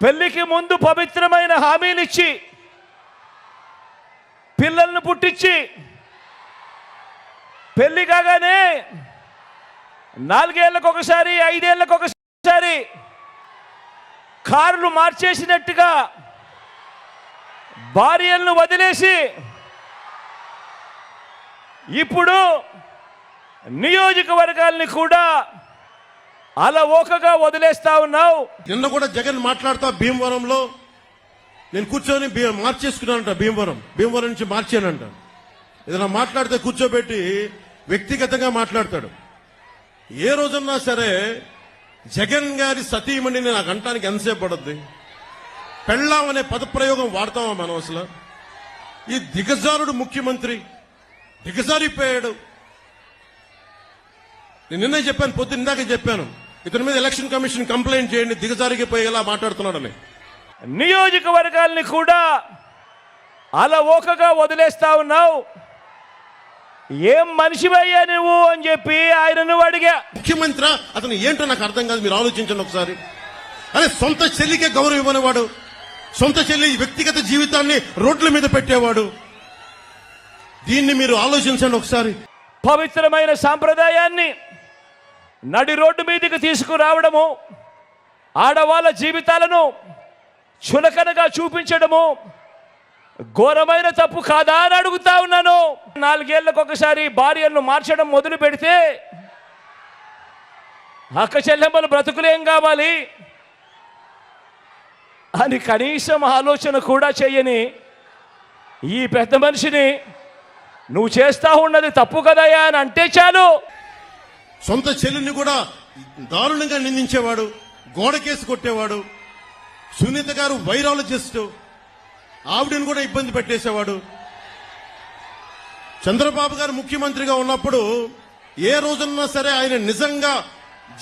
పెళ్ళికి ముందు పవిత్రమైన హామీలిచ్చి పిల్లల్ని పుట్టించి పెళ్ళి కాగానే నాలుగేళ్ళకు ఒకసారి ఐదేళ్ళకు ఒకసారి కారులు మార్చేసినట్టుగా భార్యలను వదిలేసి ఇప్పుడు నియోజకవర్గాల్ని కూడా అలవోకగా వదిలేస్తా ఉన్నావు. నిన్న కూడా జగన్ మాట్లాడుతా భీమవరంలో. నేను కూర్చొని మార్చేసుకున్నానంట భీమవరం. భీమవరం నుంచి మార్చానంట. ఏదైనా మాట్లాడితే కూర్చోబెట్టి వ్యక్తిగతంగా మాట్లాడతాడు. ఏ రోజన్నా సరే జగన్ గారి సతీమణిని నాకు అంటానికి ఎంతసేపు పడుద్ది? పెళ్ళాం అనే పదప్రయోగం వాడతామా మనం అసలు? ఈ దిగజారుడు ముఖ్యమంత్రి దిగజారిపోయాడు. నేను నిన్నే చెప్పాను పొద్దున్న ఇందాక చెప్పాను. ఇతని మీద ఎలక్షన్ కమిషన్ కంప్లైంట్ చేయండి దిగజారిపోయేలా మాట్లాడుతున్నాడని. నియోజకవర్గాల్ని కూడా అలవోకగా వదిలేస్తా ఉన్నావు. ఏం మనిషివయ్యా నువ్వు అని చెప్పి ఆయనను అడిగా. ముఖ్యమంత్రి అతను ఏంటో నాకు అర్థం కాదు మీరు ఆలోచించండి ఒకసారి. అరే సొంత చెల్లికే గౌరవం ఇవ్వనివాడు సొంత చెల్లి వ్యక్తిగత జీవితాన్ని రోడ్ల మీద పెట్టేవాడు. దీన్ని మీరు ఆలోచించండి ఒకసారి. పవిత్రమైన సాంప్రదాయాన్ని నడి రోడ్డు మీదకి తీసుకురావడము ఆడవాళ్ళ జీవితాలను చులకనగా చూపించడము ఘోరమైన తప్పు కాదా అని అడుగుతా ఉన్నాను. నాలుగేళ్ళకు ఒకసారి భార్యలను మార్చడం మొదలు పెడితే అక్క చెల్లెమ్మలు బ్రతుకులేం కావాలి అని కనీసం ఆలోచన కూడా చేయని ఈ పెద్ద మనిషిని నువ్వు చేస్తా ఉన్నది తప్పు కదయా అని అంటే చాలు. సొంత చెల్లిని కూడా దారుణంగా నిందించేవాడు గోడకేసి కొట్టేవాడు సునీత గారు వైరాలజిస్ట్ ఆవిడని కూడా ఇబ్బంది పెట్టేసేవాడు. చంద్రబాబు గారు ముఖ్యమంత్రిగా ఉన్నప్పుడు ఏ రోజున్నా సరే ఆయన నిజంగా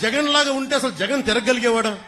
జగన్ లాగా ఉంటే అసలు జగన్ తిరగలిగేవాడా?